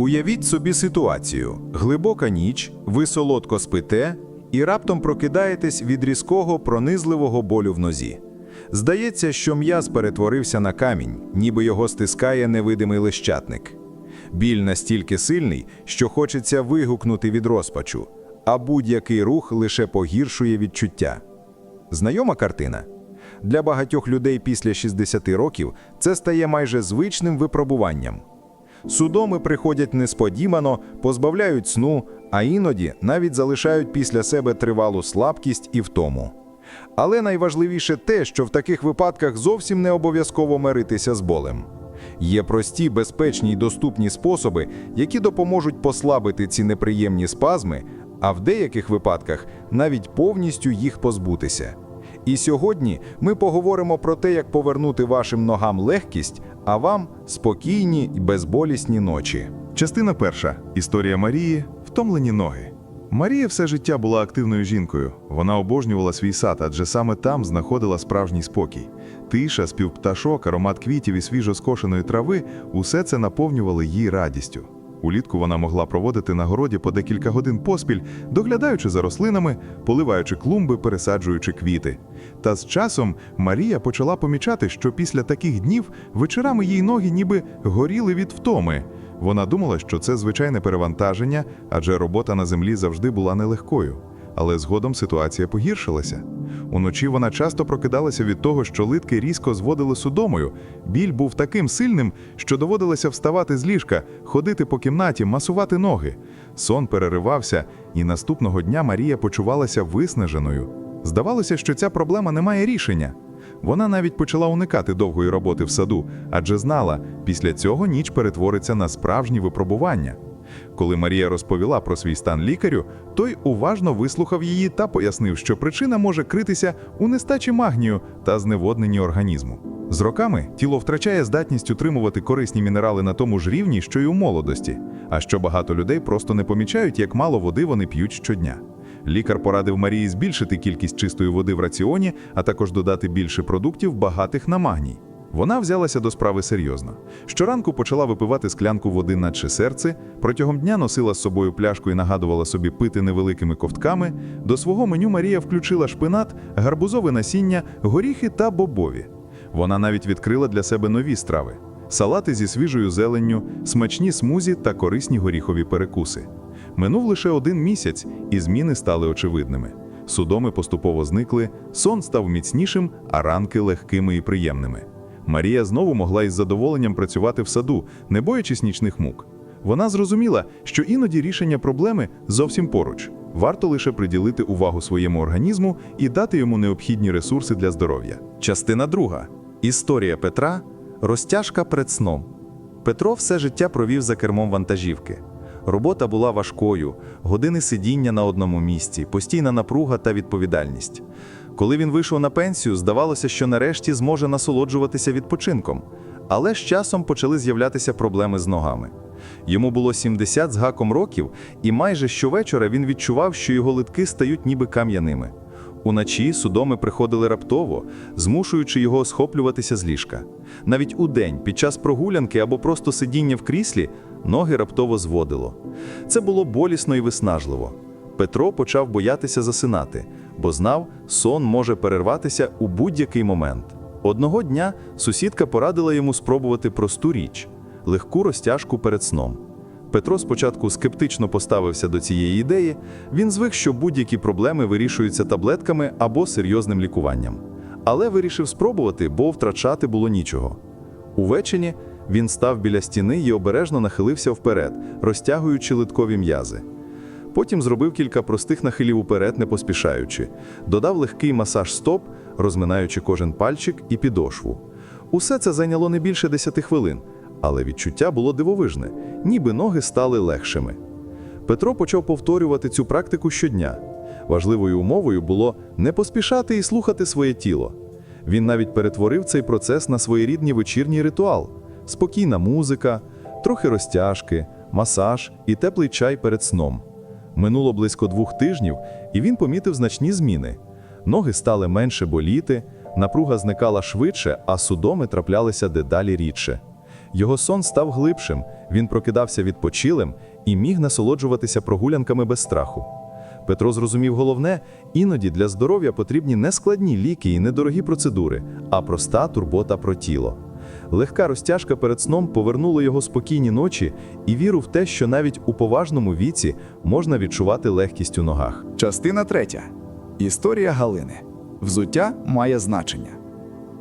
Уявіть собі ситуацію: глибока ніч, ви солодко спите і раптом прокидаєтесь від різкого пронизливого болю в нозі. Здається, що м'яз перетворився на камінь, ніби його стискає невидимий лищатник. Біль настільки сильний, що хочеться вигукнути від розпачу, а будь-який рух лише погіршує відчуття. Знайома картина? Для багатьох людей після 60 років це стає майже звичним випробуванням. Судоми приходять несподівано, позбавляють сну, а іноді навіть залишають після себе тривалу слабкість і втому. Але найважливіше те, що в таких випадках зовсім не обов'язково миритися з болем. Є прості, безпечні й доступні способи, які допоможуть послабити ці неприємні спазми, а в деяких випадках навіть повністю їх позбутися. І сьогодні ми поговоримо про те, як повернути вашим ногам легкість, а вам спокійні й безболісні ночі. Частина перша. Історія Марії. Втомлені ноги. Марія все життя була активною жінкою. Вона обожнювала свій сад, адже саме там знаходила справжній спокій. Тиша, співпташок, аромат квітів і свіжо скошеної трави усе це наповнювало її радістю. Улітку вона могла проводити на городі по декілька годин поспіль, доглядаючи за рослинами, поливаючи клумби, пересаджуючи квіти. Та з часом Марія почала помічати, що після таких днів вечорами її ноги ніби горіли від втоми. Вона думала, що це звичайне перевантаження, адже робота на землі завжди була нелегкою. Але згодом ситуація погіршилася. Уночі вона часто прокидалася від того, що литки різко зводили судомою. Біль був таким сильним, що доводилося вставати з ліжка, ходити по кімнаті, масувати ноги. Сон переривався, і наступного дня Марія почувалася виснаженою. Здавалося, що ця проблема не має рішення. Вона навіть почала уникати довгої роботи в саду, адже знала, після цього ніч перетвориться на справжні випробування. Коли Марія розповіла про свій стан лікарю, той уважно вислухав її та пояснив, що причина може критися у нестачі магнію та зневодненні організму. З роками тіло втрачає здатність утримувати корисні мінерали на тому ж рівні, що й у молодості, а що багато людей просто не помічають, як мало води вони п'ють щодня. Лікар порадив Марії збільшити кількість чистої води в раціоні, а також додати більше продуктів, багатих на магній. Вона взялася до справи серйозно. Щоранку почала випивати склянку води наче серце, протягом дня носила з собою пляшку і нагадувала собі пити невеликими ковтками. До свого меню Марія включила шпинат, гарбузове насіння, горіхи та бобові. Вона навіть відкрила для себе нові страви: салати зі свіжою зеленню, смачні смузі та корисні горіхові перекуси. Минув лише один місяць, і зміни стали очевидними. Судоми поступово зникли, сон став міцнішим, а ранки легкими і приємними. Марія знову могла із задоволенням працювати в саду, не боячись нічних мук. Вона зрозуміла, що іноді рішення проблеми зовсім поруч. Варто лише приділити увагу своєму організму і дати йому необхідні ресурси для здоров'я. Частина друга. Історія Петра розтяжка перед сном. Петро все життя провів за кермом вантажівки. Робота була важкою, години сидіння на одному місці, постійна напруга та відповідальність. Коли він вийшов на пенсію, здавалося, що нарешті зможе насолоджуватися відпочинком. Але з часом почали з'являтися проблеми з ногами. Йому було 70 з гаком років, і майже щовечора він відчував, що його литки стають ніби кам'яними. Уночі судоми приходили раптово, змушуючи його схоплюватися з ліжка. Навіть удень, під час прогулянки або просто сидіння в кріслі, ноги раптово зводило. Це було болісно і виснажливо. Петро почав боятися засинати, бо знав, сон може перерватися у будь-який момент. Одного дня сусідка порадила йому спробувати просту річ легку розтяжку перед сном. Петро спочатку скептично поставився до цієї ідеї. Він звик, що будь-які проблеми вирішуються таблетками або серйозним лікуванням. Але вирішив спробувати, бо втрачати було нічого. Увечері він став біля стіни і обережно нахилився вперед, розтягуючи литкові м'язи. Потім зробив кілька простих нахилів уперед, не поспішаючи, додав легкий масаж стоп, розминаючи кожен пальчик і підошву. Усе це зайняло не більше 10 хвилин, але відчуття було дивовижне, ніби ноги стали легшими. Петро почав повторювати цю практику щодня. Важливою умовою було не поспішати і слухати своє тіло. Він навіть перетворив цей процес на своєрідний вечірній ритуал: спокійна музика, трохи розтяжки, масаж і теплий чай перед сном. Минуло близько двох тижнів, і він помітив значні зміни. Ноги стали менше боліти, напруга зникала швидше, а судоми траплялися дедалі рідше. Його сон став глибшим, він прокидався відпочилим і міг насолоджуватися прогулянками без страху. Петро зрозумів головне, іноді для здоров'я потрібні не складні ліки і недорогі процедури, а проста турбота про тіло. Легка розтяжка перед сном повернула його спокійні ночі і віру в те, що навіть у поважному віці можна відчувати легкість у ногах. Частина третя. Історія Галини. Взуття має значення.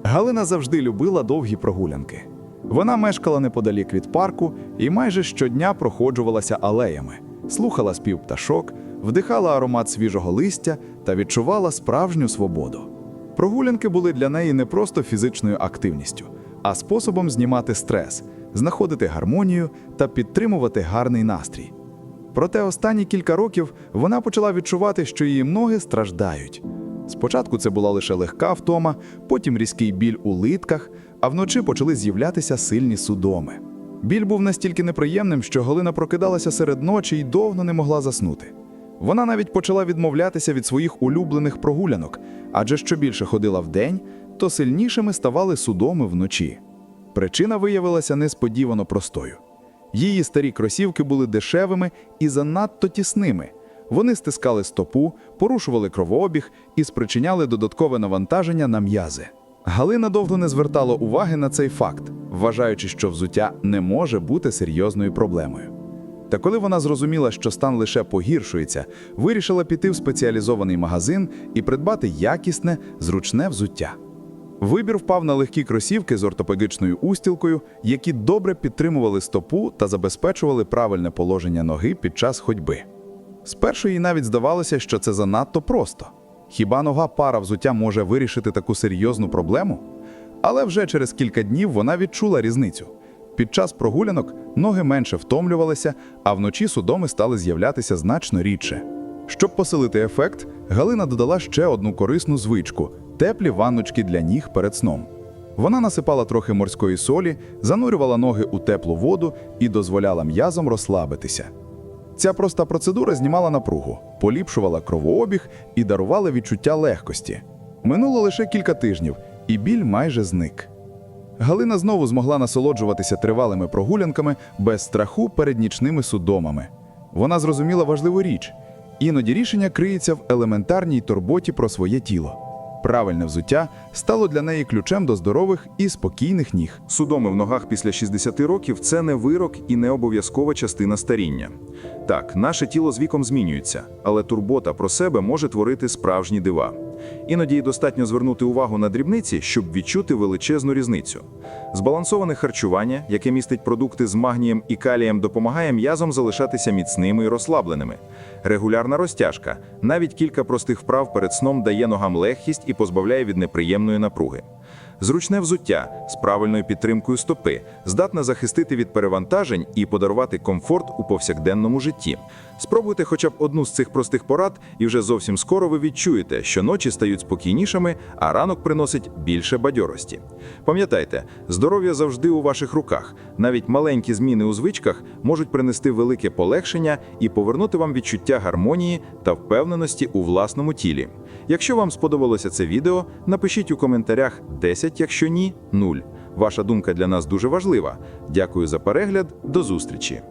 Галина завжди любила довгі прогулянки. Вона мешкала неподалік від парку і майже щодня проходжувалася алеями, слухала спів пташок, вдихала аромат свіжого листя та відчувала справжню свободу. Прогулянки були для неї не просто фізичною активністю, а способом знімати стрес, знаходити гармонію та підтримувати гарний настрій. Проте останні кілька років вона почала відчувати, що її ноги страждають. Спочатку це була лише легка втома, потім різкий біль у литках, а вночі почали з'являтися сильні судоми. Біль був настільки неприємним, що Галина прокидалася серед ночі і довго не могла заснути. Вона навіть почала відмовлятися від своїх улюблених прогулянок, адже що більше ходила вдень, то сильнішими ставали судоми вночі. Причина виявилася несподівано простою. Її старі кросівки були дешевими і занадто тісними. Вони стискали стопу, порушували кровообіг і спричиняли додаткове навантаження на м'язи. Галина довго не звертала уваги на цей факт, вважаючи, що взуття не може бути серйозною проблемою. Та коли вона зрозуміла, що стан лише погіршується, вирішила піти в спеціалізований магазин і придбати якісне, зручне взуття. Вибір впав на легкі кросівки з ортопедичною устілкою, які добре підтримували стопу та забезпечували правильне положення ноги під час ходьби. Спершу їй навіть здавалося, що це занадто просто. Хіба нога пара взуття може вирішити таку серйозну проблему? Але вже через кілька днів вона відчула різницю. Під час прогулянок ноги менше втомлювалися, а вночі судоми стали з'являтися значно рідше. Щоб посилити ефект, Галина додала ще одну корисну звичку теплі ванночки для ніг перед сном. Вона насипала трохи морської солі, занурювала ноги у теплу воду і дозволяла м'язам розслабитися. Ця проста процедура знімала напругу, поліпшувала кровообіг і дарувала відчуття легкості. Минуло лише кілька тижнів, і біль майже зник. Галина знову змогла насолоджуватися тривалими прогулянками без страху перед нічними судомами. Вона зрозуміла важливу річ: іноді рішення криється в елементарній турботі про своє тіло. Правильне взуття стало для неї ключем до здорових і спокійних ніг. Судоми в ногах після 60 років це не вирок і не обов'язкова частина старіння. Так, наше тіло з віком змінюється, але турбота про себе може творити справжні дива. Іноді достатньо звернути увагу на дрібниці, щоб відчути величезну різницю. Збалансоване харчування, яке містить продукти з магнієм і калієм, допомагає м'язам залишатися міцними і розслабленими. Регулярна розтяжка, навіть кілька простих вправ перед сном дає ногам легкість і позбавляє від неприємної напруги. Зручне взуття з правильною підтримкою стопи здатне захистити від перевантажень і подарувати комфорт у повсякденному житті. Спробуйте хоча б одну з цих простих порад, і вже зовсім скоро ви відчуєте, що ночі стають спокійнішими, а ранок приносить більше бадьорості. Пам'ятайте, здоров'я завжди у ваших руках. Навіть маленькі зміни у звичках можуть принести велике полегшення і повернути вам відчуття гармонії та впевненості у власному тілі. Якщо вам сподобалося це відео, напишіть у коментарях 10, якщо ні 0. Ваша думка для нас дуже важлива. Дякую за перегляд, до зустрічі!